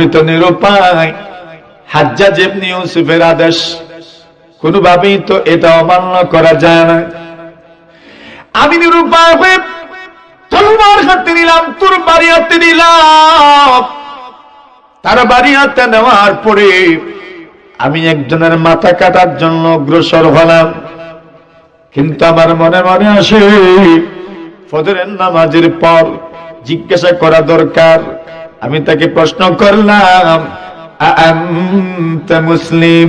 হয়তো নিরুপায়। হাজ্জাজ ইউসুফের আদেশ। কোনোভাবেই তো এটা অমান্য করা যায় না। আমি নিরুপায় হয়ে হাতে নিলাম, তোর বাড়ি হাতে নিলাম। তার বাড়ি হাতে নেওয়ার পরে আমি একজনের মাথা কাটার জন্য অগ্রসর হলাম। কিন্তু আমার মনে মনে আসে, ফজরের নামাজের পর জিজ্ঞাসা করা দরকার আমি তাকে প্রশ্ন করলাম মুসলিম?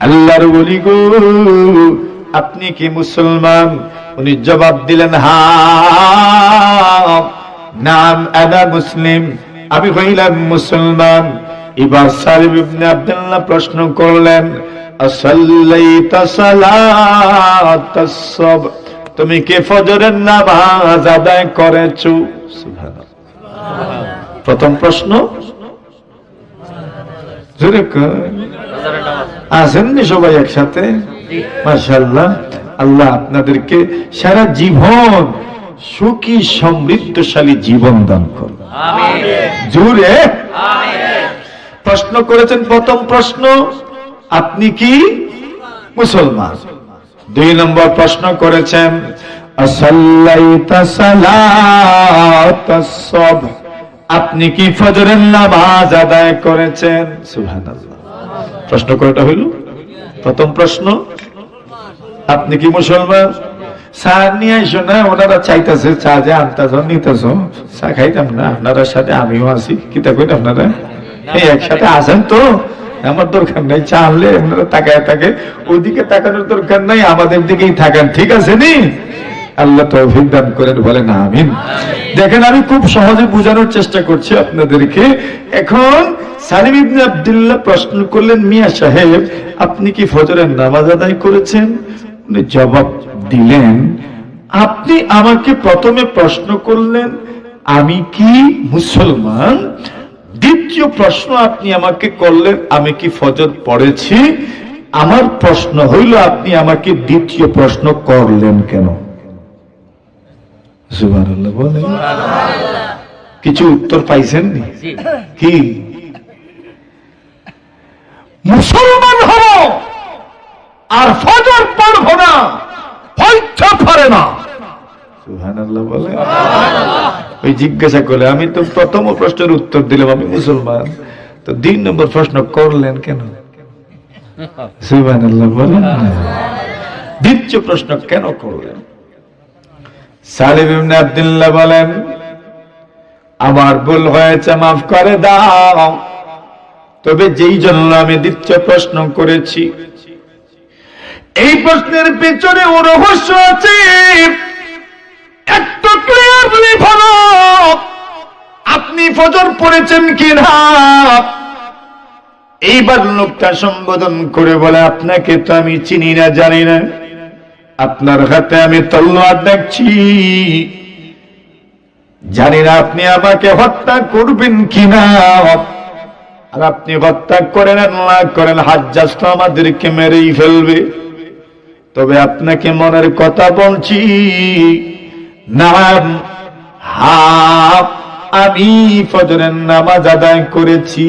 আল্লাহর গো, আপনি কি মুসলমান? উনি জবাব দিলেন, হা, নাম আনা মুসলিম। আমি হইলাম মুসলমান। এবার সালিম ইবনে আব্দুল্লাহ প্রশ্ন করলেন তুমি কি ফজরের নামাজ আদায় করেছ? সুবহানাল্লাহ। প্রথম প্রশ্ন। জোরে আছেন নি সবাই একসাথে? মাশাআল্লাহ। আল্লাহ আপনাদেরকে সারা জীবন সুখী সমৃদ্ধশালী জীবন দান করুন। জোরে? প্রশ্ন করেছেন প্রথম প্রশ্ন। আপনি কি? মুসলমান। দুই নম্বর প্রশ্ন করেছেন আসাল্লাইতা সালাতাস সাবহ আপনি কি ফজরের নামাজ আদায় করেছেন? প্রশ্ন কয়টা হইল? প্রথম প্রশ্ন, আপনি কি মুসলমান? নিয়ে না, ওনারা চাইতেছে চা যে নিতেছ। চা খাইতাম না, আপনারা সাথে আমিও আছি আপনারা? এই একসাথে আছেন তো, আমার দরকার নাই, চা আনলে আপনারা তাকায় থাকে। ওইদিকে তাকানোর দরকার নাই, আমাদের দিকেই থাকেন, ঠিক আছে নি? আল্লাহ তৌফিক দান করেন বলেন আমিন। দেখেন আমি খুব সহজে বোঝানোর চেষ্টা করছি আপনাদেরকে। এখন সালিম ইবনে আব্দুল্লাহ প্রশ্ন করলেন মিয়া সাহেব আপনি কি ফজরের নামাজ আদায় করেছেন? উনি জবাব দিলেন আপনি আমাকে প্রথমে প্রশ্ন করলেন আমি কি মুসলমান? দ্বিতীয় প্রশ্ন আপনি আমাকে করলেন আমি কি ফজর পড়েছি? আমার প্রশ্ন হইল আপনি আমাকে দ্বিতীয় প্রশ্ন করলেন কেন? কিছু উত্তর পাইছেন নি? কি? মুসলমান হব আর ফজর পড়ব না হইতে পারে না। সুবহানাল্লাহ বলে ওই জিজ্ঞাসা করলে আমি তো প্রথম প্রশ্নের উত্তর দিলাম আমি মুসলমান। তো দুই নম্বর প্রশ্ন করলেন কেন? সুবহানাল্লাহ বলেন দ্বিতীয় প্রশ্ন কেন করলেন? সালিম ইবনে আব্দুল্লাহ বলেন, আমার ভুল হয়েছে, মাফ করে দাও। তবে যেই জন্য আমি দ্বিতীয় প্রশ্ন করেছি, এই প্রশ্নের পেছনে ও রহস্য আছে। আপনি ফজর পড়েছেন কিনা? এইবার লোকটা সম্বোধন করে বলে, আপনাকে তো আমি চিনি না, জানি না। আপনার হাতে আমি তলোয়ার দেখছি। জানি না আপনি আমাকে হত্যা করবেন কিনা। আর আপনি হত্যা করেন না করেন হাজ্জাজ তো আমাদেরকে মেরেই ফেলবে। তবে আপনাকে মনের কথা বলছি, নাম হাফ আমি ফজরের নামাজ আদায় করেছি।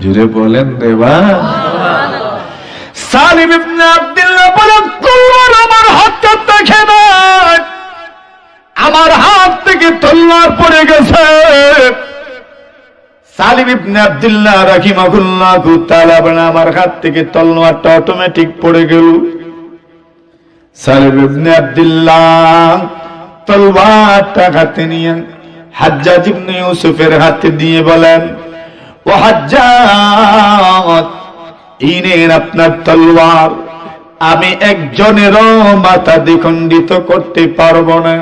জুড়ে বলেন দেবা সালিম ইবনে আব্দুল্লাহ বলেন তলোয়ার আমার হাতটা দেখে না আমার হাত থেকে তলোয়ার পড়ে গেছে। সালিম ইবনে আব্দুল্লাহ রাহিমাহুল্লাহ তাআলা বলেন, আমার হাত থেকে তলোয়ারটা অটোমেটিক পড়ে গেল। সালিম ইবনে আব্দুল্লাহ তলোয়ারটা হাতে নিয়ে হাজ্জাজ ইবনে ইউসুফের হাতে দিয়ে বলেন, ও হাজ্জাজ ইনের আপনার তলোয়ার। আমি একজনেরও মাথা দ্বিখণ্ডিত করতে পারব না।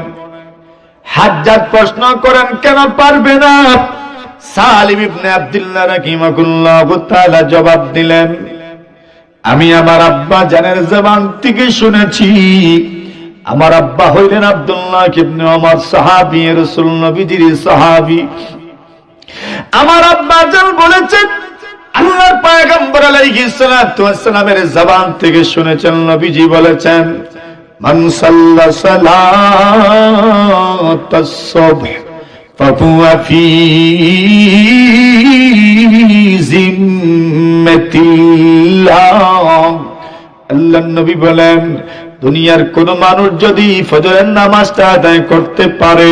হাজ্জাত প্রশ্ন করেন, কেন পারবে না? জবাব দিলেন, আমি আমার আব্বা জানের জবান থেকে শুনেছি। আমার আব্বা হইলেন আব্দুল্লাহ ইবনে ওমর সাহাবী রাসূল নবীজির সাহাবী। আমার আব্বা জান বলেছেন আল্লাহর পায়গম্বর আলাইহিসসালামের জবান থেকে শুনেছেন, নবীজি বলেছেন, মান সাল্লা সালাতাস সুবহ ফাহুয়া ফি জিম্মাতিল্লাহ আল্লাহর নবী বলেন, দুনিয়ার কোন মানুষ যদি ফজরের নামাজটা আদায় করতে পারে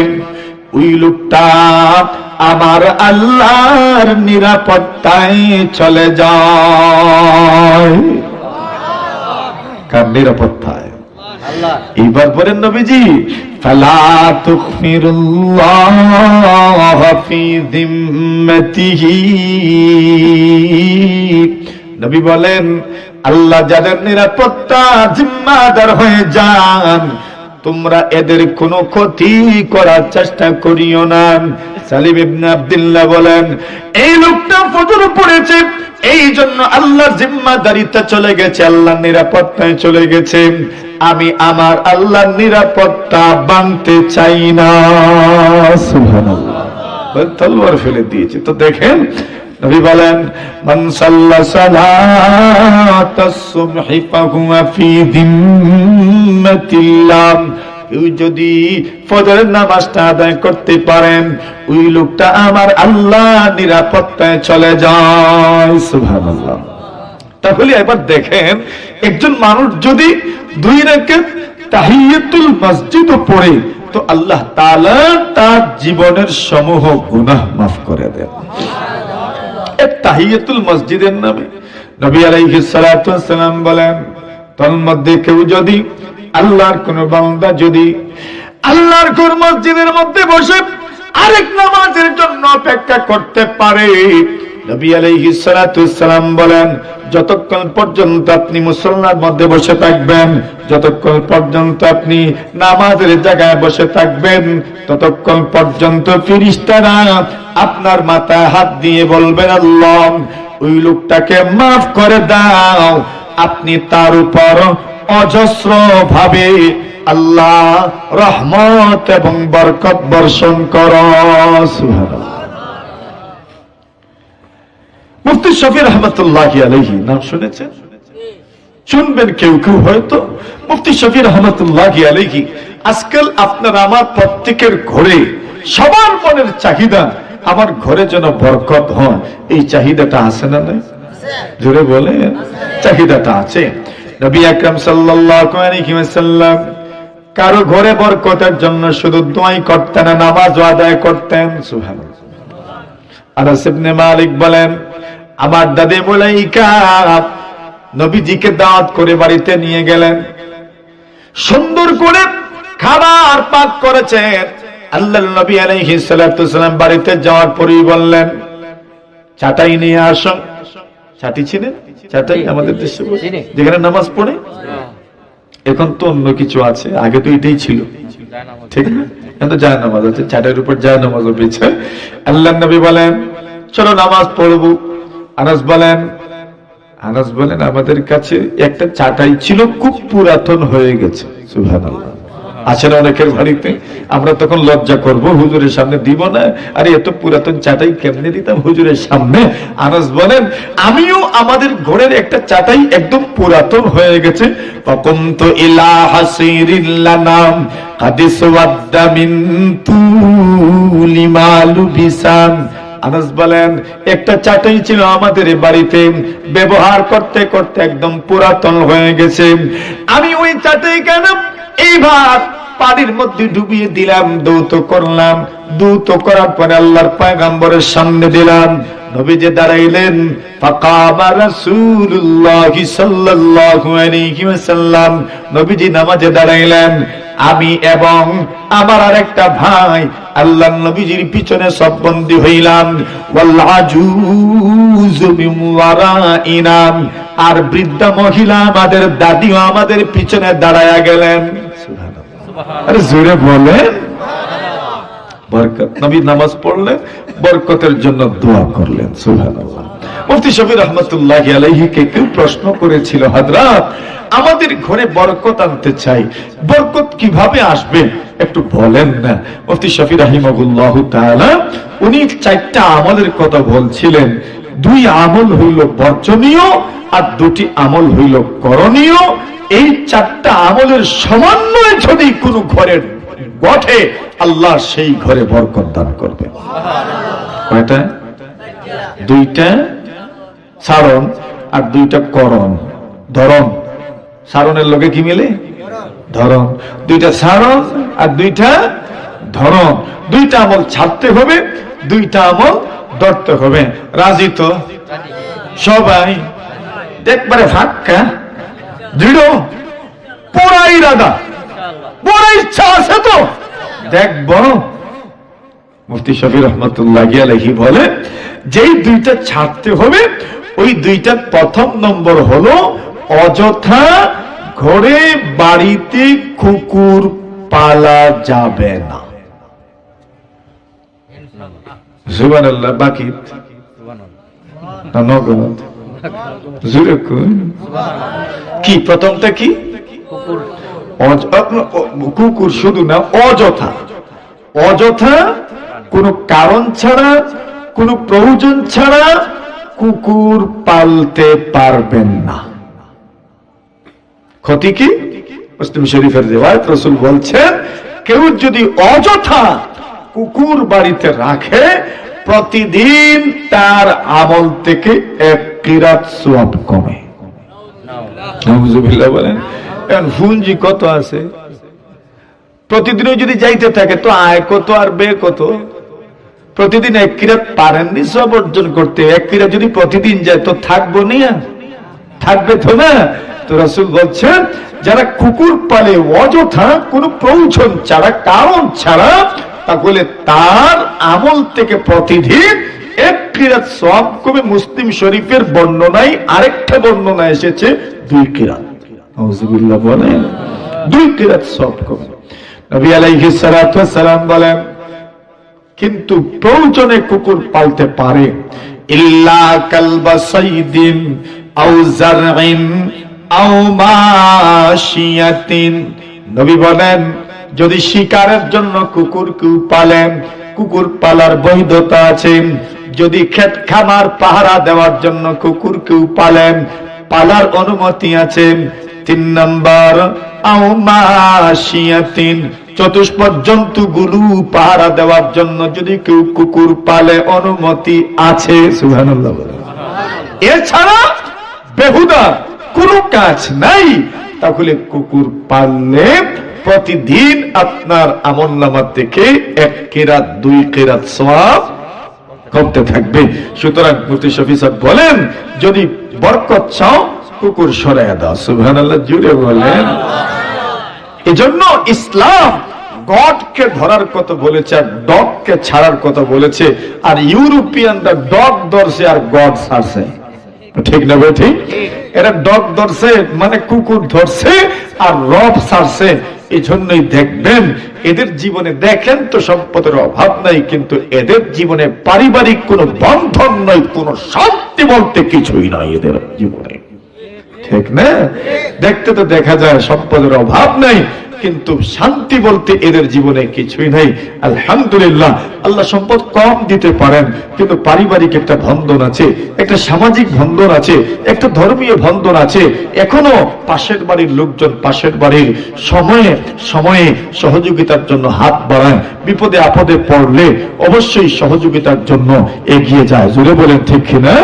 ওই লোকটা আমার আল্লাহর নিরাপত্তায় চলে যায়। কার নিরাপত্তায়? এবার বলেন নবীজি ফি নবী বলেন, আল্লাহ যাদের নিরাপত্তা জিম্মাদার হয়ে যান তোমরা এদের কোনো ক্ষতি করার চেষ্টা করিও না। সালিম ইবনে আব্দুল্লাহ বলেন, এই লোকটা ফজর পড়েছে, এই জন্য আল্লাহর জিম্মাদারিতে চলে গেছে, আল্লাহর নিরাপত্তায় চলে গেছে। আমি আমার আল্লাহর নিরাপত্তা বানতে চাই না। সুবহানাল্লাহ। তলোয়ার ফেলে দিয়েছে। তো দেখেন নবী বলেন ফি কেউ যদি ফজরের নামাজটা আদায় করতে পারেন, ওই লোকটা আমার আল্লাহ নিরাপত্তায় চলে যায়। সুবহানাল্লাহ। তাহলে এবার দেখেন, একজন মানুষ যদি দুই রেখাত তাহিয়াতুল মসজিদ পড়ে, তো আল্লাহ তাআলা তার জীবনের সমূহ গুনাহ মাফ করে দেন। তাহিয়াতুল মসজিদের নামে নবী আলাইহি ওয়াসসালাম বলেন তন্মধ্যে মধ্যে কেউ যদি আল্লাহর কোন বান্দা যদি আল্লাহর কোন মসজিদের মধ্যে বসে আরেক নামাজের জন্য অপেক্ষা করতে পারে নবী আলাইহিস বলেন, যতক্ষণ পর্যন্ত আপনি মুসল্লার মধ্যে বসে থাকবেন, যতক্ষণ পর্যন্ত আপনি নামাজের জায়গায় বসে থাকবেন, ততক্ষণ পর্যন্ত ফিরিস্তারা আপনার মাথায় হাত দিয়ে বলবেন, আল্লাহ, ওই লোকটাকে মাফ করে দাও, আপনি তার উপর অজস্র ভাবে আল্লাহ রহমত এবং বরকত বর্ষণ কর। সুবহানাল্লাহ। মুফতি শফি রহমতুল্লাহ আলহি নাম শুনেছেন? শুনবেন কেউ কেউ হয়তো। মুফতি শফি রহমতুল্লাহ আলহি আজকাল আপনার আমার প্রত্যেকের ঘরে সবার মনের চাহিদা, আমার ঘরে যেন বরকত হয়, এই চাহিদাটা আছে না নাই? জোরে বলে চাহিদাটা আছে। নবী আকরাম সাল্লাল্লাহু আলাইহি কারও ঘরে বরকতের জন্য শুধু দোয়াই করতেন নামাজ আদায় করতেন, সুবহানাল্লাহ। আনাস ইবনে মালিক বলেন আমার দাদে মুলাইকা নবীজিকে দাওয়াত করে বাড়িতে নিয়ে গেলেন। সুন্দর করে খাবার পাক করেছেন। আল্লাহ নবী আলাইহিস সালাতু সালাম বাড়িতে যাওয়ার পরেই বললেন চাটাই নিয়ে আসো। চাটি ছিলেন চাটাই আমাদের দেশে যেখানে নামাজ পড়ে এখন তো অন্য কিছু আছে। আগে তো এটাই ছিল। ঠিক না? এখন তো যায় নামাজ আছে। চাটের উপর যায় নামাজ আল্লাহ নবী বলেন চলো নামাজ পড়ব। আনাস বলেন আনাস বলেন, আমাদের কাছে একটা চাটাই ছিল, খুব পুরাতন হয়ে গেছে, সুবহানাল্লাহ। আছে না অনেকের বাড়িতে, আমরা তখন লজ্জা করব, হুজুরের সামনে দিব না, আরে এত পুরাতন চাটাই কেমনে দিতাম হুজুরের সামনে? আনাস বলেন, আমিও আমাদের ঘরের একটা চাটাই একদম পুরাতন হয়ে গেছে। ফকুন্ত ইলা হাসিরিল্লানাম কাদিস ওয়াদ্দা মিন তুলি বিসাম আনাস বলেন, একটা চাটাই ছিল আমাদের বাড়িতে, ব্যবহার করতে করতে একদম পুরাতন হয়ে গেছে। আমি ওই চাটাই কেন? এইবার পানির মধ্যে ডুবিয়ে দিলাম দৌত করলাম। দৌত করার পরে আল্লাহর পয়গাম্বরের সামনে দিলাম। দাঁড়াইলেন সাল্লাল্লাহু আলাইহি ওয়াসাল্লাম। নবীজি নামাজে দাঁড়াইলেন আমি এবং আমার আরেকটা ভাই আল্লাহ নবীজির পিছনে সব বন্দী হইলাম। আর বৃদ্ধা মহিলা আমাদের দাদিও আমাদের পিছনে দাঁড়ায়া গেলেন। আরে জোরে বলেন। বরকত নবী নামাজ পড়লেন বরকতের জন্য দোয়া করলেন সুবহানাল্লাহ। মুফতি শফি রহমতুল্লাহ আলাইহিকে কেউ প্রশ্ন করেছিল হযরত আমাদের ঘরে বরকত আনতে চাই। বরকত কীভাবে আসবে? একটু বলেন না। মুফতি শফি রাহিমাহুল্লাহ তাআলা, উনি চারটা আমলের কথা বলছিলেন। দুই আমল হইল বর্জনীয় আর দুটি আমল হইল করণীয়। এই চারটা আমলের সমন্বয়ে যদি কোনো ঘরের গঠে আল্লাহ সেই ঘরে বরকত দান করবে। কয়টা? দুইটা সারণ আর দুইটা করণ ধরন সারণের লোকে কি মিলে? ধরন। দুইটা সারণ আর দুইটা ধরন। দুইটা আমল ছাড়তে হবে, দুইটা আমল ধরতে হবে। রাজি তো? সবাই। দেখবারে ফাঁকা। দৃঢ়। পুরা ইরাদা। পুরা ইচ্ছা আছে তো? দেখব মুফতি শফি রহমতুল্লাহ আলহি বলে, যেই দুইটা ছাড়তে হবে, ওই দুইটা প্রথম নম্বর হলো অযথা ঘরে বাড়িতে কুকুর পালা যাবে না? কি প্রথমটা কি কুকুর শুধু না, অযথা। অযথা কোনো কারণ ছাড়া, কোনো প্রয়োজন ছাড়া কুকুর পালতে পারবেন না। ক্ষতি কি? মুসলিম শরীফের রেওয়ায়ত রসুল বলছেন, কেউ যদি অযথা কুকুর বাড়িতে রাখে, প্রতিদিন তার আমল থেকে এক কিরাত সোয়াব কমে। বলেন কত আছে? প্রতিদিনও যদি যাইতে থাকে, তো আয় কত আর বে কত? প্রতিদিন এক কিরাত পারেননি সব অর্জন করতে, এক কিরাত যদি প্রতিদিন যায়, তো থাকব নিয়া? থাকবে তো না? তো রাসুল বলছেন, যারা কুকুর পালে অযথা কোনো প্রয়োজন ছাড়া, কারণ ছাড়া, তাহলে তার আমল থেকে প্রতিদিন সব কমে মুসলিম শরীফের বর্ণনায় আরেকটা বর্ণনা এসেছে, দুই কিরাত। বলেন, দুই কিরাত সব কমে নবী ওয়াস সালাম বলেন, কিন্তু প্রয়োজনে কুকুর পালতে পারে। ইল্লা কালবা সাইদিন আও নবী বলেন, যদি শিকারের জন্য কুকুর কেউ পালেন, কুকুর পালার বৈধতা আছে। যদি ক্ষেত খামার পাহারা দেওয়ার জন্য কুকুর কেউ পালেন, পালার অনুমতি আছে। তিন নম্বর চতুষ্পদ জন্তুগুলো পাহারা দেওয়ার জন্য যদি কেউ কুকুর পালে, অনুমতি আছে। সুবহানাল্লাহ এছাড়া বেহুদা কোনো কাজ নাই, তাহলে কুকুর পাললে প্রতিদিন আপনার আমল নামার থেকে এক কেরাত, দুই কেরাত সওয়াব কমতে থাকবে। সুতরাং মুফতি শফি সাহেব বলেন, যদি বরকত চাও, কুকুর সরাইয়া দাও। সুবহানাল্লাহ, জুড়ে বলেন। এজন্য ইসলাম গডকে ধরার কথা বলেছে আর ডগকে ছাড়ার কথা বলেছে, আর ইউরোপিয়ানরা ডগ ধরছে আর গড ছাড়ছে। ঠিক না ঠিক এরা ডগ ধরছে মানে কুকুর ধরছে আর রব ছাড়ছে এই জন্যই দেখবেন, এদের জীবনে দেখেন তো সম্পদের অভাব নাই, কিন্তু এদের জীবনে পারিবারিক কোনো বন্ধন নয় কোনো শান্তি বলতে কিছুই নাই এদের জীবনে। ঠিক না? দেখতে তো দেখা যায়, সম্পদের অভাব নাই কিন্তু শান্তি বলতে এদের জীবনে কিছুই নাই। আলহামদুলিল্লাহ, আল্লাহ সম্পদ কম দিতে পারেন, কিন্তু পারিবারিক একটা বন্ধন আছে, একটা সামাজিক বন্ধন আছে, একটা ধর্মীয় বন্ধন আছে। এখনও পাশের বাড়ির লোকজন পাশের বাড়ির সময়ে সময়ে সহযোগিতার জন্য হাত বাড়ায়। বিপদে আপদে পড়লে অবশ্যই সহযোগিতার জন্য এগিয়ে যায়। জুড়ে বলেন ঠিক কিনা?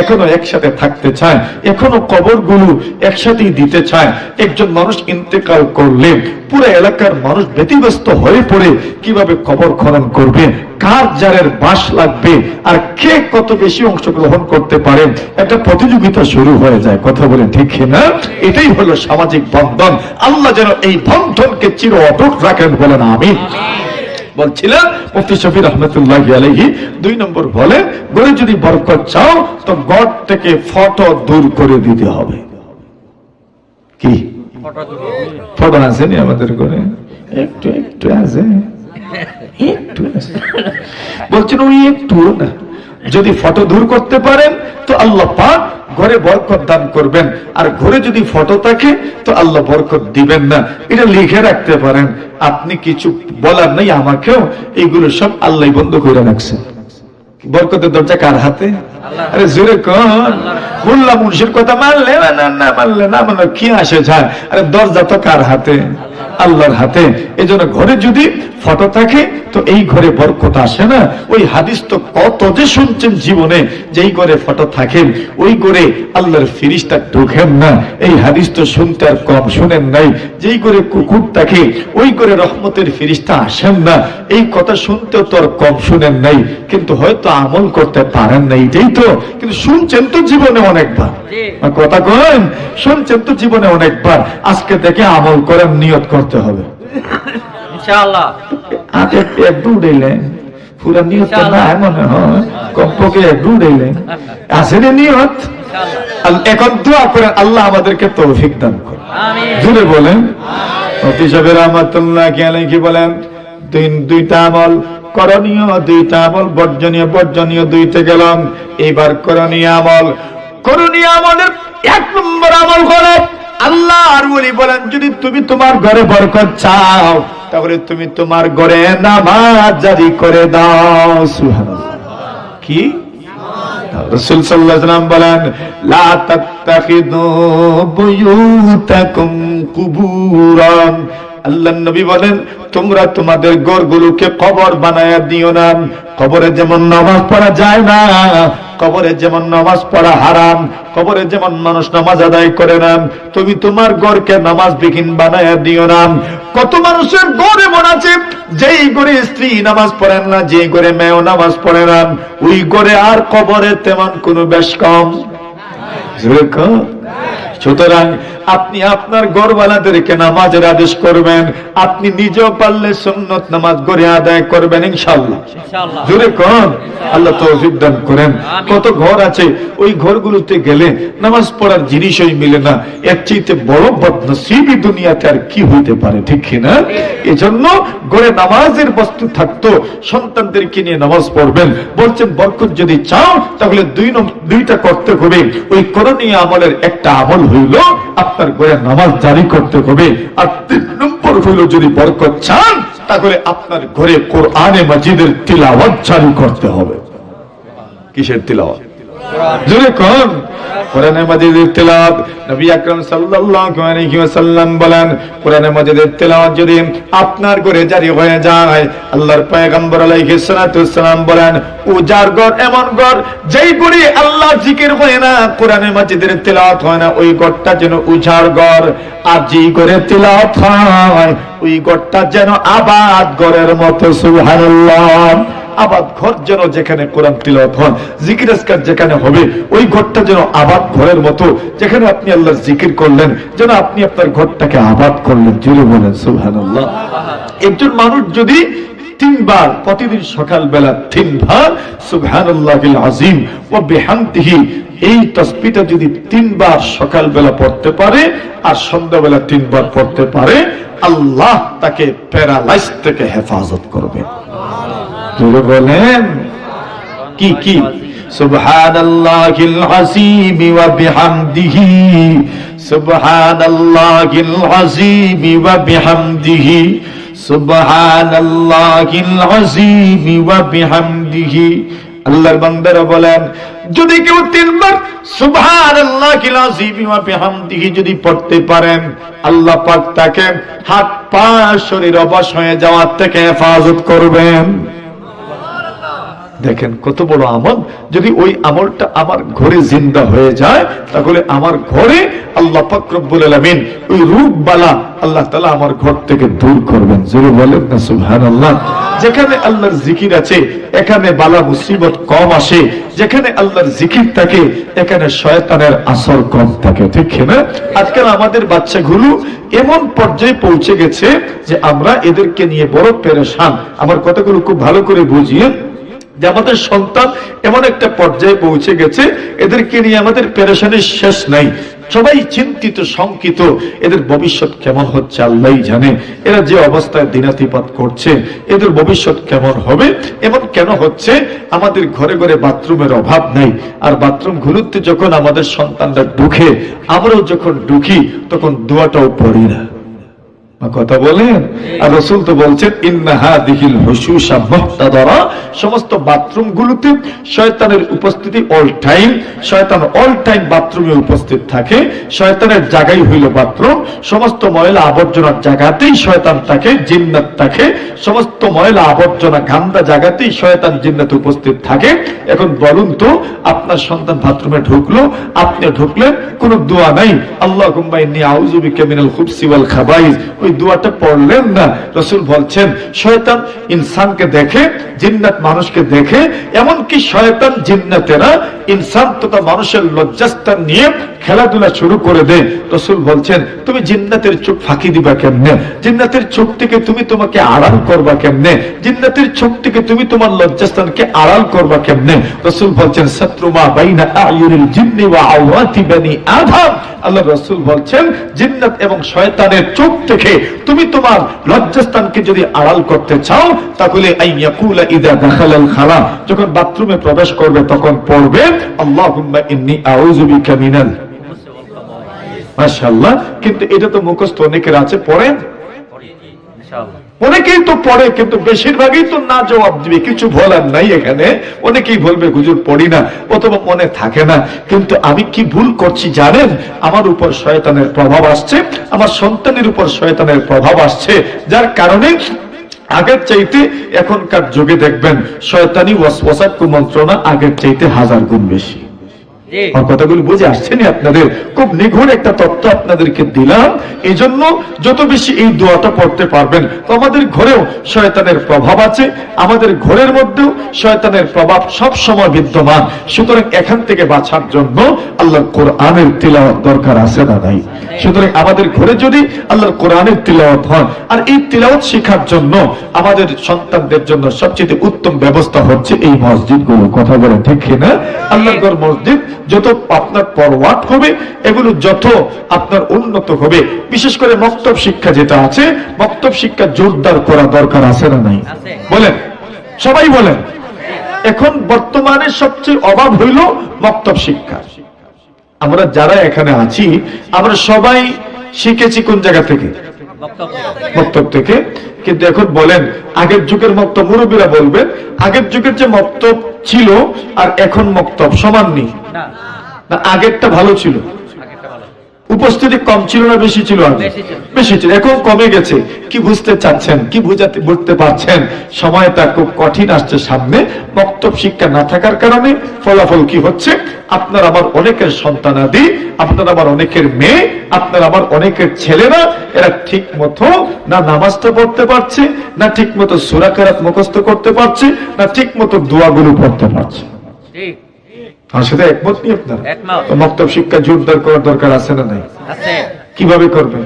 এখনও একসাথে থাকতে চায়, এখনও কবরগুলো একসাথেই দিতে চায়। একজন মানুষ ইন্তেকাল করলে পুরো এলাকার মানুষ ব্যতিব্যস্ত হয়ে পড়ে কীভাবে কবর খনন করবে, কার জারের বাস লাগবে, আর কে কত বেশি অংশগ্রহণ করতে পারে, একটা প্রতিযোগিতা শুরু হয়ে যায়। কথা বলেন ঠিক না এটাই হলো সামাজিক বন্ধন। আল্লাহ যেন এই বন্ধনকে চির অটুট রাখেন বলেন আমি বলছিলাম মুফতি শফি রহমতুল্লাহ আলহি দুই নম্বর বলে, গড়ে যদি বরকত চাও, তো গড় থেকে ফটো দূর করে দিতে হবে। কি? ফটো আসেনি আমাদের ঘরে? একটু একটু আছে একটু বলছেন, ওই একটু না। যদি ফটো দূর করতে পারেন, তো আল্লাহ পাক ঘরে বরকত দান করবেন। আর ঘরে যদি ফটো থাকে, তো আল্লাহ বরকত দিবেন না। এটা লিখে রাখতে পারেন। আপনি কিছু বলার নেই, আমাকেও এইগুলো সব আল্লাহ বন্ধ করে রাখছেন। বরকতের দরজা কার হাতে? আরে জোরে কন মোল্লা মুন্সির কথা মানলে না মানলে না মানে কি আসে যায়? আরে দরজা তো কার হাতে? আল্লাহর হাতে। এই জন্য ঘরে যদি ফটো থাকে, তো এই ঘরে বরকত আসে না। ওই হাদিস তো কত যে শুনছেন জীবনে, যেই ঘরে ফটো থাকেন, ওই ঘরে আল্লাহর ফিরিস্তা ঢুকেন না। এই হাদিস তো শুনতে আর কম শুনেন নাই। যেই করে কুকুর থাকে, ওই করে রহমতের ফিরিস্তা আসেন না। এই কথা শুনতে তো আর কম শুনেন নাই। কিন্তু হয়তো আমল করতে পারেন না এইটাই তো। কিন্তু শুনছেন তো জীবনে অনেকবার। কথা কন শুনছেন তো জীবনে অনেকবার। আজকে দেখে আমল করেন নিয়ত করতে হবে। ইনশাআল্লাহ। আগে একটু উড়াইলেন পুরা নিয়ত না মনে হয়। কমপক্ষে একটু উড়াইলেন আসেনি নিয়ত? এখন দোয়া করেন আল্লাহ আমাদেরকে তৌফিক দান করে আমিন। জুড়ে বলেন। রহমতুল্লাহ কি বলেন তিন, দুইটা আমল। করণীয় দুইটা আমল, বর্জনীয় বর্জনীয় দুইতে গেলাম। এবার করণীয় আমল। করণীয় আমলের এক নম্বর আমল হল, আল্লাহ আর বলি বলেন, যদি তুমি তোমার ঘরে বরকত চাও, তাহলে তুমি তোমার ঘরে নামাজ জারি করে দাও সুহান কি? রসুল সাল্লাম বলেন কুবুরান। আল্লাহ নবী বলেন, তোমরা তোমাদের ঘরগুলোকে কবর বানায়া দিও না। কবরে যেমন নামাজ পড়া যায় না কবরে যেমন নামাজ পড়া হারাম, কবরে যেমন মানুষ নামাজ আদায় করে না, তুমি তোমার গড়কে নামাজ বিঘিন বানায় দিও না কত মানুষের গড় এমন আছে, যেই গড়ে স্ত্রী নামাজ পড়েন না, যেই গড়ে মেয়েও নামাজ পড়ে না, ওই গড়ে আর কবরে তেমন কোনো বেশ কম। সুতরাং আপনি আপনার গড়ওয়ালাদেরকে নামাজের আদেশ করবেন। আপনি নিজেও পারলে সুন্নত নামাজ গড়ে আদায় করবেন ইনশাল্লাহ জোরে কন আল্লাহ তৌফিক দান করেন। কত ঘর আছে ওই ঘরগুলোতে গেলে নামাজ পড়ার জিনিসই মিলে না। এর চাইতে বড় বদনসিবই দুনিয়াতে আর কি হইতে পারে ঠিক কিনা এজন্য ঘরে নামাজের বস্তু থাকতো সন্তানদেরকে নিয়ে নামাজ পড়বেন। বলছেন বরকত যদি চাও তাহলে দুই দুইটা করতে হবে। ওই করণীয় আমলের একটা আমল হইল আপনার ঘরে নামাজ জারি করতে হবে। আর তিন নম্বর হইল, যদি বরকত চান, তাহলে আপনার ঘরে কোরআনে মাজিদের তিলাওয়াত জারি করতে হবে। কিসের তিলাওয়াত? আপনার ঘরে জারি হয়ে যায়, আল্লাহর পয়গম্বর আলাইহিস বলেন উজার ঘর এমন ঘর যেই ঘরে আল্লাহ জিকির হয় না, কোরআনে মাজিদের তেলাওয়াত হয় না, ওই ঘরটা যেন উজার ঘর। আর যেই ঘরে তেলাওয়াত হয়, ওই ঘরটা যেন আবাদ ঘরের মতো, সুবহানাল্লাহ। আবাদ ঘর যেন যেখানে কোরআন তিলাওয়াত হন, জিকির যেখানে হবে, ওই ঘরটা যেন আবাদ ঘরের মতো, যেখানে আপনি আল্লাহর জিকির করলেন, যেন আপনি আপনার ঘরটাকে আবাদ করলেন। জুড়ে বলেন, সুবহানাল্লাহ। একজন মানুষ যদি তিনবার, প্রতিদিন সকালবেলা তিনবার আজিম ও এই যদি তিনবার সকালবেলা পড়তে পারে, আর সন্ধ্যাবেলা তিনবার পড়তে পারে, আল্লাহ তাকে প্যারালাইজ থেকে হেফাজত করবে। তুলে বলেন কি? কি সুবহানাল্লাহিল আসীম ওয়া বিহামদিহি সুবহানাল্লাহিল আসীম ওয়া বিহামদিহি। আল্লাহর বান্দারা বলেন, যদি কেউ তিনবার যদি পড়তে পারেন, আল্লাহ পাক তাকে হাত পা শরীর অবশ হয়ে যাওয়ার থেকে হেফাজত করবেন। দেখেন কত বড় আমল। যদি ওই আমলটা আমার ঘরে জিন্দা হয়ে যায়, তাহলে আমার ঘরে আল্লাহ পাক রব্বুল আলামিন ওই রূপ বালা আল্লাহ তাআলা আমার ঘর থেকে দূর করবেন। জোরে বলেন না, সুবহানাল্লাহ। যেখানে আল্লাহর জিকির আছে, এখানে বালা মুসিবত কম আসে। যেখানে আল্লাহর জিকির থাকে, এখানে শয়তানের আসর কম থাকে। ঠিক না? আজকাল আমাদের বাচ্চাগুলো এমন পর্যায়ে পৌঁছে গেছে যে আমরা এদেরকে নিয়ে বড় পেরেশান। আমার কথাগুলো খুব ভালো করে বুঝিয়ে যে আমাদের সন্তান এমন একটা পর্যায়ে পৌঁছে গেছে, এদেরকে নিয়ে আমাদের পেরেশানির শেষ নাই। সবাই চিন্তিত, শঙ্কিত, এদের ভবিষ্যৎ কেমন হচ্ছে আল্লাহ জানে। এরা যে অবস্থায় দিনাতিপাত করছে, এদের ভবিষ্যৎ কেমন হবে, এমন কেন হচ্ছে, আমাদের ঘরে ঘরে বাথরুমের অভাব নেই। আর বাথরুম গুলোতে যখন আমাদের সন্তানরা ঢুকে, আমরাও যখন ঢুকি, তখন দোয়াটাও পড়ি না। কথা বলেন। আর রসুল তো বলছেন ইন্নাহা দিহিল শয়তানের উপস্থিতি অল টাইম শয়তান অল টাইম বাথরুমে উপস্থিত থাকে। শয়তানের জায়গাই হইল বাথরুম। সমস্ত ময়লা আবর্জনার জায়গাতেই শয়তান থাকে, জিন্নাত থাকে। সমস্ত ময়লা আবর্জনা জায়গাতেই শয়তান উপস্থিত থাকে। এখন বলুন তো, আপনার সন্তান বাথরুমে ঢুকলো, আপনি ঢুকলেন, কোনো দোয়া নাই। আল্লাহ কুম্বাইনি আউজুবিকা মিনাল খুবসি ওয়াল খাবাইজ। ওই দোয়াটা পড়লেন না। রসুল বলছেন, শয়তান ইনসানকে দেখে, জিন্নাত মানুষকে দেখে, এমনকি শয়তান জিন্নাতেরা ইনসান তথা মানুষের লজ্জাস্থান নিয়ে খেলাধুলা শুরু করে দেয়। রসুল বলছেন, তুমি জিন্নাতের চোখ ফাঁকি দিবা কেমনে? জিন্নাতের চোখ থেকে তুমি তোমাকে আড়াল করবা কেমনে? জিন্নাতের চোখ থেকে তুমি তোমার লজ্জাস্থানকে আড়াল করবা কেমনে? রসুল বলছেন শত্রুমা বাইনা আয়ুনিল জিন্নি ওয়া আওয়াতি বানি আদম। আল্লাহ রসুল বলছেন, জিন্নাত এবং শয়তানের চোখ থেকে তুমি তোমার লজ্জাস্থানকে যদি আড়াল করতে চাও, তাহলে যখন বাথরুমে প্রবেশ করবে, তখন পড়বে মিনাল মাশাআল্লাহ। কিন্তু এটা তো মুখস্থ অনেকের আছে, পড়েন? অনেকেই তো পড়ে, কিন্তু বেশিরভাগই তো না জবাব দিবে। কিছু বলার নাই এখানে। অনেকেই বলবে, হুজুর, পড়ি না। অথবা মনে থাকে না। কিন্তু আমি কি ভুল করছি জানেন? আমার উপর শয়তানের প্রভাব আসছে। আমার সন্তানের উপর শয়তানের প্রভাব আসছে। যার কারণে আগের চাইতে এখনকার যুগে দেখবেন, শয়তানি ওয়াসওয়াসা কুমন্ত্রণা আগের চাইতে হাজার গুণ বেশি। কথাগুলো বুঝে আসছে নি আপনাদের। খুব নিঘুর একটা তথ্য আপনাদেরকে দিলাম। এই জন্য যত বেশি এই দোয়াটা পড়তে পারবেন তো আমাদের ঘরেও শয়তানের প্রভাব আছে। আমাদের ঘরের মধ্যেও শয়তানের প্রভাব সব সময় বিদ্যমান। সুতরাং এখান থেকে বাঁচার জন্য আল্লাহর কোরআনের তিলাওয়াত দরকার আছে না নাই? সুতরাং আমাদের ঘরে যদি আল্লাহর কোরআনের তিলাওয়াত হয়, আর এই তিলাওয়াত শেখার জন্য আমাদের সন্তানদের জন্য সবচেয়ে উত্তম ব্যবস্থা হচ্ছে এই মসজিদগুলো। কথা বলে ঠিক কিনা? আল্লাহর মসজিদ যত আপনার পরওয়াট হবে এগুলো যত আপনার উন্নত হবে। বিশেষ করে মক্তব শিক্ষা যেটা আছে মক্তব শিক্ষা জোরদার করা দরকার আছে না নাই? বলেন। সবাই বলেন। এখন বর্তমানে সবচেয়ে অভাব হইল মক্তব শিক্ষা। আমরা যারা এখানে আছি আমরা সবাই শিখেছি কোন জায়গা থেকে। মক্তব থেকে। কিন্তু এখন বলেন আগের যুগের মক্তব মুরব্বীরা বলবেন আগের যুগের যে মক্তব ছিল আর এখন মক্তব সমান নেই। না। আগেরটা ভালো ছিল। উপস্থিতি কম ছিল না বেশি ছিল আগে বেশি ছিল। এখন কমে গেছে। কি বুঝতে চাচ্ছেন? কি বুঝাতে বুঝতে পারছেন? সময়টা খুব কঠিন আসছে সামনে। বক্তব্য শিক্ষা না থাকার কারণে ফলাফল কি হচ্ছে? আপনার আমার অনেকের সন্তানাদি আপনার আমার অনেকের মেয়ে আপনার আমার অনেকের ছেলেরা এরা ঠিক মতো না নামাজটা পড়তে পারছে না ঠিক মতো সুরাকারাত মুখস্থ করতে পারছে না ঠিক মতো দোয়াগুলো পড়তে পারছে। জি আমার সাথে একমত নেই আপনারা। মক্তব শিক্ষা জোরদার করার দরকার আছে না নাই? কীভাবে করবে?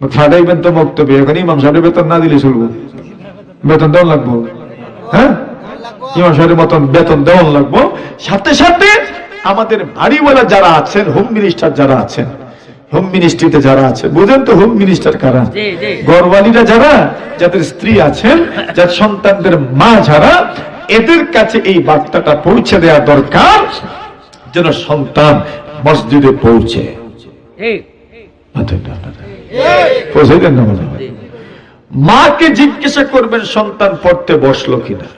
ফাটাইবেন তো বক্তব্য এখন ইমাম সাহেবের বেতন না দিলে চলবো। বেতন দেওয়ান লাগবো? হ্যাঁ? ইমাম সাহেবের মতন বেতন দেওয়ান লাগবো? সাথে সাথে আমাদের বাড়িওয়ালা যারা আছেন হোম মিনিস্টার যারা আছেন হোম মিনিস্ট্রিতে যারা আছে বুঝেন তো হোম মিনিস্টার কারা? জি। যারা যাদের স্ত্রী আছেন যার সন্তানদের মা যারা এদের কাছে এই বার্তাটা পৌঁছে দেওয়া দরকার যেন সন্তান মসজিদে পৌঁছে। না মনে হয়। মাকে জিজ্ঞাসা করবেন সন্তান পড়তে বসল কিনা?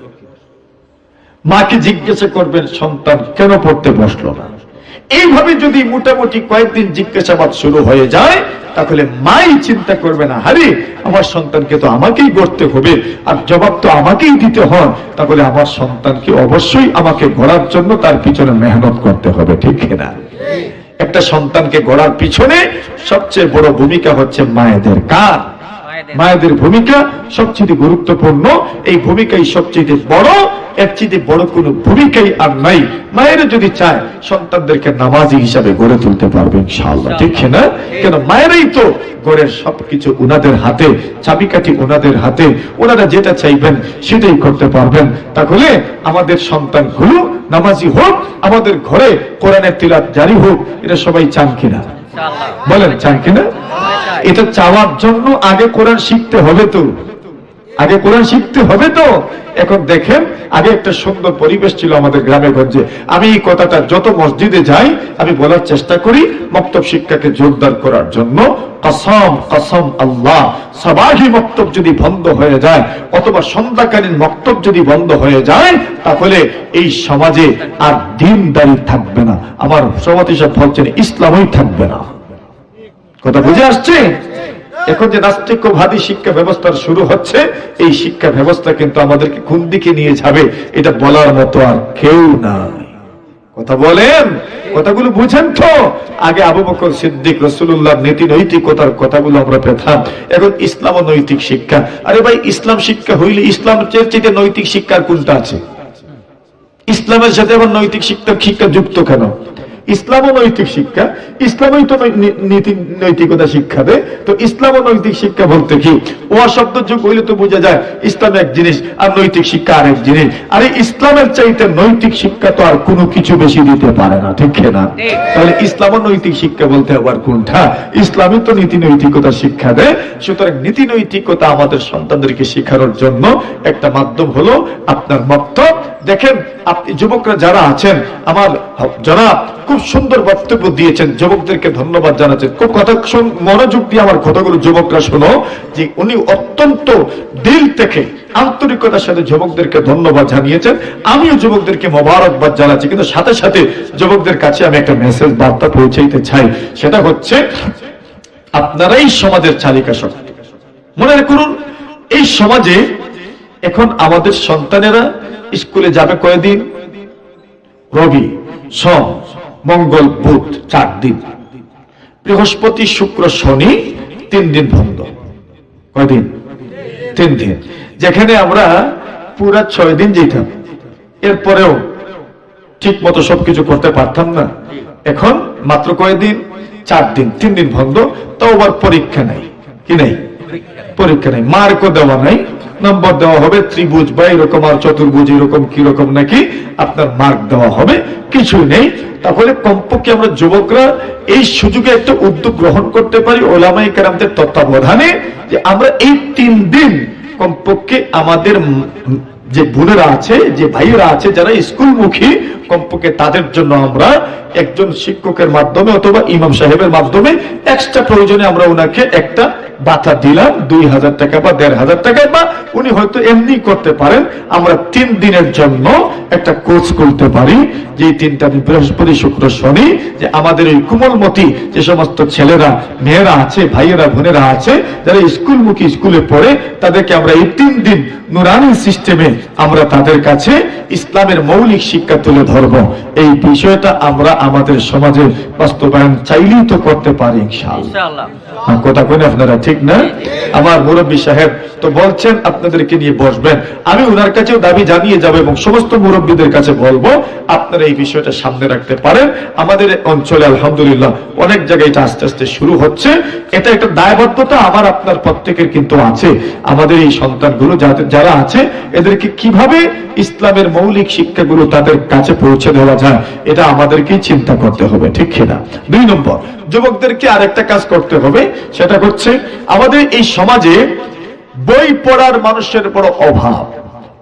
মাকে জিজ্ঞাসা করবেন সন্তান কেন পড়তে বসল না? এইভাবে যদি মোটামুটি কয়েকদিন জিজ্ঞাসাবাদ শুরু হয়ে যায় তাহলে মাই চিন্তা করবে না হারে আমার সন্তানকে তো আমাকেই গড়তে হবে আর জবাব তো আমাকেই দিতে হয়। তাহলে আমার সন্তানকে অবশ্যই আমাকে গড়ার জন্য তার পিছনে মেহনত করতে হবে ঠিক না? একটা সন্তানকে গড়ার পিছনে সবচেয়ে বড় ভূমিকা হচ্ছে মায়েদের কার মায়েদের। ভূমিকা সবচেয়ে গুরুত্বপূর্ণ। এই ভূমিকাই সবচেয়ে বড় এর চেয়ে বড় কোনো ভূমিকাই আর নাই। মায়েরা যদি চায় সন্তানদেরকে নামাজি হিসাবে গড়ে তুলতে পারবে ইনশাআল্লাহ। ঠিক না কেন মায়েরাই তো গড়ের সবকিছু উনাদের হাতে চাবিকাঠি উনাদের হাতে ওনারা যেটা চাইবেন সেটাই করতে পারবেন। তাহলে আমাদের সন্তান সন্তানগুলো নামাজি হোক আমাদের ঘরে কোরআনের তিলাত জারি হোক এটা সবাই চান কিনা? বলেন চান কিনা? এটা চাওয়ার জন্য আগে কোরআন শিখতে হবে তো। আগে কোরআন শিখতে হবে তো। এখন দেখেন, আগে একটা সুন্দর পরিবেশ ছিল আমাদের গ্রামে গঞ্জে। আমি এই কথাটা যত মসজিদে যাই, আমি বলার চেষ্টা করি মক্তব শিক্ষাকে জোরদার করার জন্য। কসম কসম আল্লাহ। সবাহি মক্তব যদি বন্ধ হয়ে যায়, অথবা সন্ধ্যাকালীন মক্তব যদি বন্ধ হয়ে যায়, তাহলে এই সমাজে আর দিনদারি থাকবে না। আমার সভাপতি সাহেব বলছেন, ইসলামই থাকবে না। কথা বুঝে আসছে? এখন যে নাস্তিক্যবাদী শিক্ষা ব্যবস্থা শুরু হচ্ছে, এই শিক্ষা ব্যবস্থা কিন্তু আমাদেরকে কোন দিকে নিয়ে যাবে, এটা বলার মতো আর কেউ নাই। কথা বলেন? কথাগুলো বুঝেন তো। আগে আবু বকর সিদ্দিক রসুল্লাহ নীতি নৈতিকতার কথাগুলো আমরা পেতাম। এখন ইসলাম ও নৈতিক শিক্ষা। আরে ভাই, ইসলাম শিক্ষা হইলে ইসলাম চেয়ে নৈতিক শিক্ষার কোনটা আছে? ইসলামের সাথে আবার নৈতিক শিক্ষা শিক্ষা যুক্ত কেন? ইসলাম ও নৈতিক শিক্ষা ইসলামই তো নীতি নৈতিকতা শিক্ষা দেয় তো ইসলাম ও নৈতিক শিক্ষা বলতে কি? ও শব্দ যোগ হইলে তো বোঝা যায় ইসলাম এক জিনিস আর নৈতিক শিক্ষা আরেক জিনিস। আরে ইসলামের চাইতে নৈতিক শিক্ষা তো আর কোনো কিছু বেশি দিতে পারে না ঠিক না? তাহলে ইসলাম ও নৈতিক শিক্ষা বলতে আবার কোনটা? ইসলামই তো নীতি নৈতিকতা শিক্ষা দেয় সুতরাং নীতি নৈতিকতা আমাদের সন্তানদেরকে শেখানোর জন্য একটা মাধ্যম হলো আপনার মক্তব দেখেন, আপনি যুবকরা যারা আছেন, আমার জনাব খুব সুন্দর বক্তব্য দিয়েছেন, যুবকদেরকে ধন্যবাদ জানাচ্ছেন। খুব কথা মনোযোগ দিয়ে আমার কথাগুলো যুবকরা শোনো, যে উনি অত্যন্ত দিল থেকে আন্তরিকতার সাথে যুবকদেরকে ধন্যবাদ জানিয়েছেন। আমিও যুবকদেরকে মোবারকবাদ জানাচ্ছি, কিন্তু সাথে সাথে যুবকদের কাছে আমি একটা মেসেজ বার্তা পৌঁছাইতে চাই। সেটা হচ্ছে, আপনারাই সমাজের চালিকা শক্তি মনে করুন এই সমাজে এখন আমাদের সন্তানেরা স্কুলে যাবে কয়দিন? রবি, সোম, মঙ্গল, বুধ, চার দিন। বৃহস্পতি, শুক্র, শনি তিন দিন বন্ধ। কয়দিন? তিন দিন। যেখানে আমরা পুরা ছয় দিন যেতাম। এরপরেও ঠিক মতো সবকিছু করতে পারতাম না। এখন মাত্র কয়দিন? চার দিন। তিন দিন বন্ধ। তাও আবার পরীক্ষা নাই। কি নাই? পরীক্ষা নাই মার্কও দেওয়া নাই নম্বর দেওয়া হবে, ত্রিভুজ বা এরকম আর চতুর্ভুজ এরকম কি রকম নাকি আপনার মার্ক দেওয়া হবে কিছুই নেই। তাহলে কমপক্ষে আমরা যুবকরা এই সুযোগে একটা উদ্যোগ গ্রহণ করতে পারি ওলামাই কেরামদের তত্ত্বাবধানে যে আমরা এই তিন দিন কমপক্ষে আমাদের যে বোনেরা আছে, যে ভাইয়েরা আছে, যারা স্কুলমুখী, কমপক্ষে তাদের জন্য আমরা একজন শিক্ষকের মাধ্যমে অথবা ইমাম সাহেবের মাধ্যমে এক্সট্রা প্রয়োজনে আমরা ওনাকে একটা বাতা দিলাম দুই হাজার টাকা বা দেড় হাজার টাকা বা উনি হয়তো এমনি করতে পারেন। আমরা তিন দিনের জন্য একটা কোর্স করতে পারি, যে তিনটা দিন বৃহস্পতি, শুক্র, শনি, যে আমাদের এই কুমলমতি যে সমস্ত ছেলেরা, মেয়েরা আছে, ভাইয়েরা, বোনেরা আছে, যারা স্কুলমুখী স্কুলে পড়ে, তাদেরকে আমরা এই তিন দিন নুরানি সিস্টেমে আমরা তাদের কাছে ইসলামের মৌলিক শিক্ষা তুলে ধরব। এই বিষয়টা আমরা আমাদের সমাজে বাস্তবায়ন চাইলেই তো করতে পারি ইনশাআল্লাহ। কথা কোন আপনারা ঠিক না? আমার মুরব্বী সাহেব তো বলছেন আপনাদেরকে নিয়ে বসবেন। আমি ওনার কাছেও দাবি জানিয়ে যাব এবং সমস্ত মুরব্বীদের কাছে বলব, আপনারা এই বিষয়টা সামনে রাখতে পারেন। আমাদের অঞ্চলে আলহামদুলিল্লাহ অনেক জায়গায় এটা আস্তে আস্তে শুরু হচ্ছে। এটা একটা দায়বদ্ধতা আমার, আপনার প্রত্যেকের কিন্তু আছে। আমাদের এই সন্তানগুলো যারা আছে, এদেরকে কীভাবে ইসলামের মৌলিক শিক্ষাগুলো তাদের কাছে পৌঁছে দেওয়া যায়, এটা আমাদেরকেই চিন্তা করতে হবে, ঠিক কিনা? দুই নম্বর, যুবকদেরকে আরেকটা কাজ করতে হবে। সেটা হচ্ছে আমাদের এই সমাজে বই পড়ার মানুষের বড় অভাব।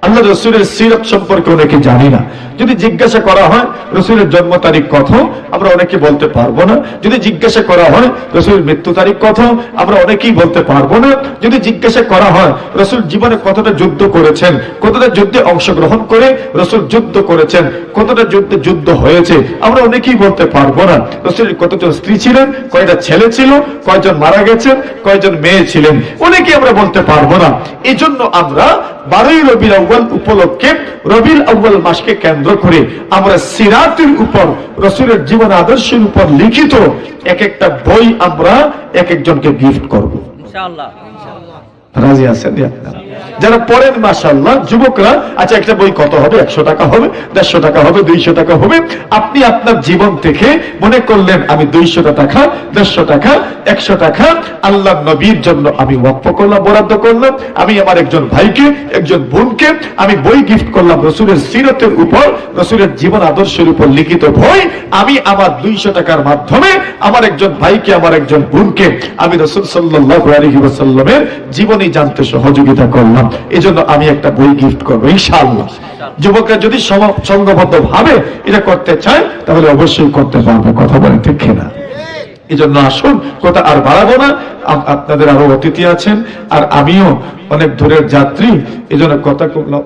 আল্লাহ রসুলের সিরত সম্পর্কে অনেকে জানি না। যদি জিজ্ঞাসা করা হয়, রসুলের জন্ম তারিখ কত? আমরা অনেকে বলতে পারব না। যদি জিজ্ঞাসা করা হয়, রসুলের মৃত্যু তারিখ কত? আমরা অনেকেই বলতে পারব না। যদি জিজ্ঞাসা করা হয়, রসুল জীবনে কতটা যুদ্ধ করেছেন, কতটা যুদ্ধে অংশগ্রহণ করে রসুল যুদ্ধ করেছেন, কতটা যুদ্ধে যুদ্ধ হয়েছে, আমরা অনেকেই বলতে পারব না। রসুলের কতজন স্ত্রী ছিলেন, কয়টা ছেলে ছিল, কয়জন মারা গেছেন, কয়জন মেয়ে ছিলেন, অনেকেই আমরা বলতে পারব না। এই জন্য আমরা বারোই রবির আউ্বাল উপলক্ষে রবির আউ্বাল মাসকে কেন্দ্র করে আমরা সিরাতের উপর রসুলের জীবন আদর্শের উপর লিখিত এক একটা বই আমরা এক একজনকে গিফট করব। রাজি আছেন? যারা পড়েন মাসাল্লাহ যুবকরা আচ্ছা একটা বই কত হবে? একশো টাকা হবে, দেড়শো টাকা হবে, দুইশো টাকা হবে। আপনি আপনার জীবন থেকে মনে করলেন, আমি দুইশো টাকা, দেড়শো টাকা, একশো টাকা, আল্লাহ নবীর জন্য আমি ওয়াক্ফ করলাম, বরাদ্দ করলাম, আমি আমার একজন ভাইকে, একজন বোনকে, আমি বই গিফট করলাম রসুলের সিরতের উপর, রসুলের জীবন আদর্শের উপর লিখিত বই, আমি আমার দুইশো টাকার মাধ্যমে আমার একজন ভাইকে, আমার একজন বোনকে, আমি রসুল সাল্লাহ আলহি ওয়াসাল্লামের জীবনী জানতে সহযোগিতা করলাম। বললাম এই জন্য আমি একটা বই গিফট করব, ইনশাআল্লাহ। যুবকরা যদি সংঘবদ্ধ ভাবে এটা করতে চায়, তাহলে অবশ্যই করতে পারবে, কথা বলে ঠিক না এই জন্য আসুন, কথা আর বাড়াবো না। আপনাদের আরও অতিথি আছেন, আর আমিও অনেক দূরের যাত্রী এই জন্য কথা কোনো